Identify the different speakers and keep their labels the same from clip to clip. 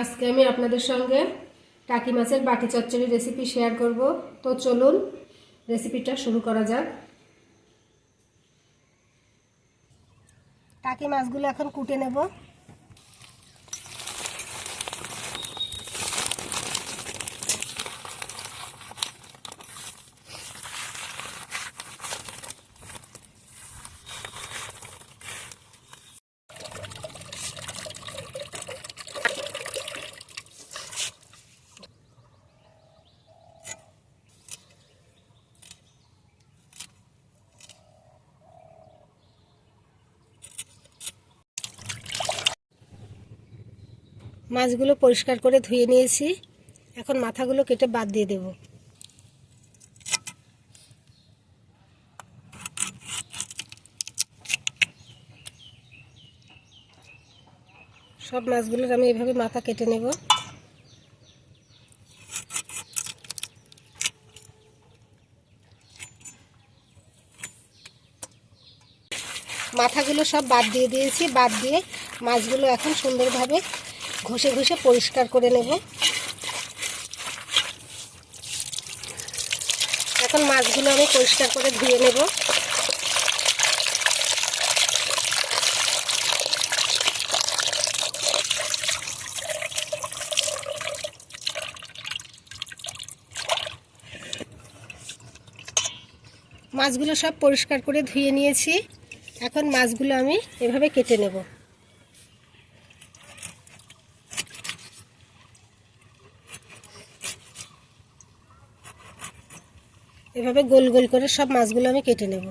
Speaker 1: আজকে আমি আপনাদের সঙ্গে টাকি মাছের বাটি চচ্চড়ি রেসিপি শেয়ার করব। তো চলুন রেসিপিটা শুরু করা যাক। টাকি মাছগুলো এখন কুটে নেব। মাছগুলো পরিষ্কার করে ধুয়ে নিয়েছি। এখন মাথাগুলো কেটে বাদ দিয়ে দেব। সব মাছগুলোর আমি এভাবে মাথা কেটে নেব। মাথাগুলো সব বাদ দিয়ে দিয়েছি। বাদ দিয়ে মাছগুলো এখন সুন্দরভাবে ঘষে ঘষে পরিষ্কার করে নেব। এখন মাছগুলো আমি পরিষ্কার করে ধুয়ে নেব। মাছগুলো সব পরিষ্কার করে ধুয়ে নিয়েছি। এখন মাছগুলো আমি এভাবে কেটে নেব। এভাবে গোল গোল করে সব মাছগুলো আমি কেটে নেব।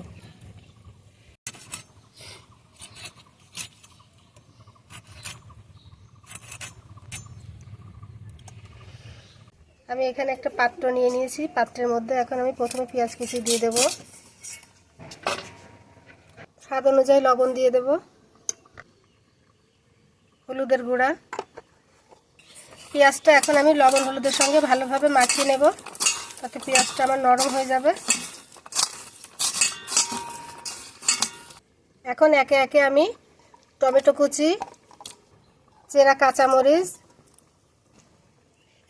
Speaker 1: আমি এখানে একটা পাত্র নিয়ে নিয়েছি। পাত্রের মধ্যে এখন আমি প্রথমে পেঁয়াজ কুচি দিয়ে দেব। স্বাদ অনুযায়ী লবণ দিয়ে দেব। হলুদের গুঁড়া। পেঁয়াজটা এখন আমি লবণ হলুদের সঙ্গে ভালোভাবে মাখিয়ে নেব। তাতে পেঁয়াজটা আমার নরম হয়ে যাবে। এখন একে একে আমি টমেটো কুচি, চেরা কাঁচামরিচ,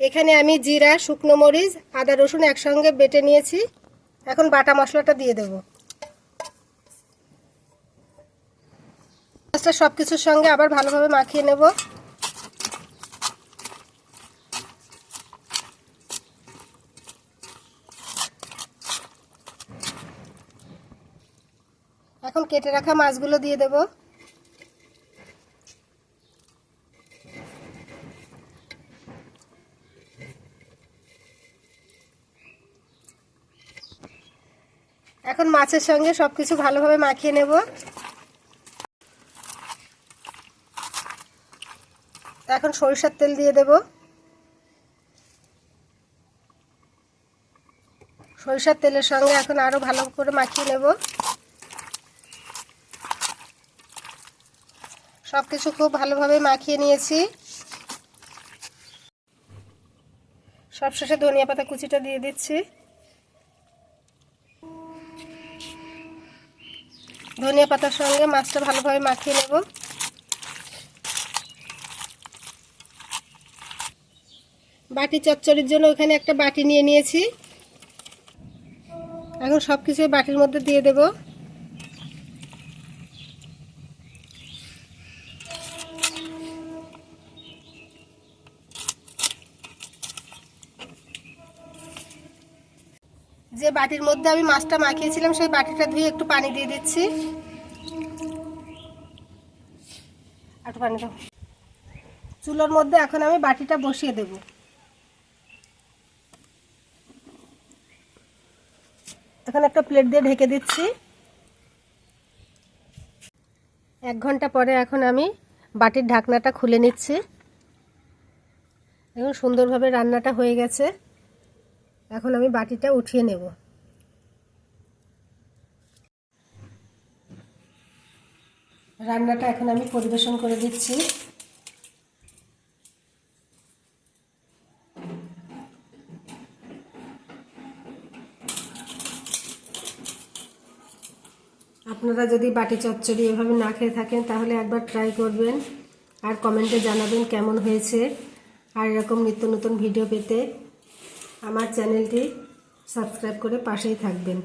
Speaker 1: এখানে আমি জিরা, শুকনো মরিচ, আদা রসুন একসঙ্গে বেটে নিয়েছি। এখন বাটা মশলাটা দিয়ে দেব। সব কিছুর সঙ্গে আবার ভালোভাবে মাখিয়ে নেব। এখন কেটে রাখা মাছগুলো দিয়ে দেব। এখন মাছের সঙ্গে সব কিছু ভালোভাবে মাখিয়ে নেব। এখন সরিষার তেল দিয়ে দেব। সরিষার তেলের সঙ্গে এখন আরও ভালো করে মাখিয়ে নেব। সব কিছু খুব ভালোভাবে মাখিয়ে নিয়েছি। সবশেষে ধনিয়া পাতা কুচিটা দিয়ে দিচ্ছি। ধনিয়া পাতার সঙ্গে মাছটা ভালোভাবে মাখিয়ে নেব। বাটি চচ্চড়ির জন্য ওখানে একটা বাটি নিয়ে নিয়েছি। এখন সব কিছু বাটির মধ্যে দিয়ে দেবো। যে বাটির মধ্যে আমি মাছটা মাখিয়েছিলাম, সেই বাটিটা ধুয়ে একটু পানি দিয়ে দিচ্ছি। চুলোর মধ্যে এখন আমি বাটিটা বসিয়ে দেব। এখন একটা প্লেট দিয়ে ঢেকে দিচ্ছি। এক ঘণ্টা পরে এখন আমি বাটির ঢাকনাটা খুলে নিচ্ছি। এখন সুন্দরভাবে রান্নাটা হয়ে গেছে। এখন আমি বাটিটা উঠিয়ে নেব। রান্নাটা এখন আমি পরিবেশন করে দিচ্ছি। আপনারা যদি বাটি চচ্চড়ি এভাবে না খেয়ে থাকেন, তাহলে একবার ট্রাই করবেন আর কমেন্টে জানাবেন কেমন হয়েছে। আর এরকম নিত্য নতুন ভিডিও পেতে। আমার চ্যানেলটি সাবস্ক্রাইব করে পাশেই থাকবেন।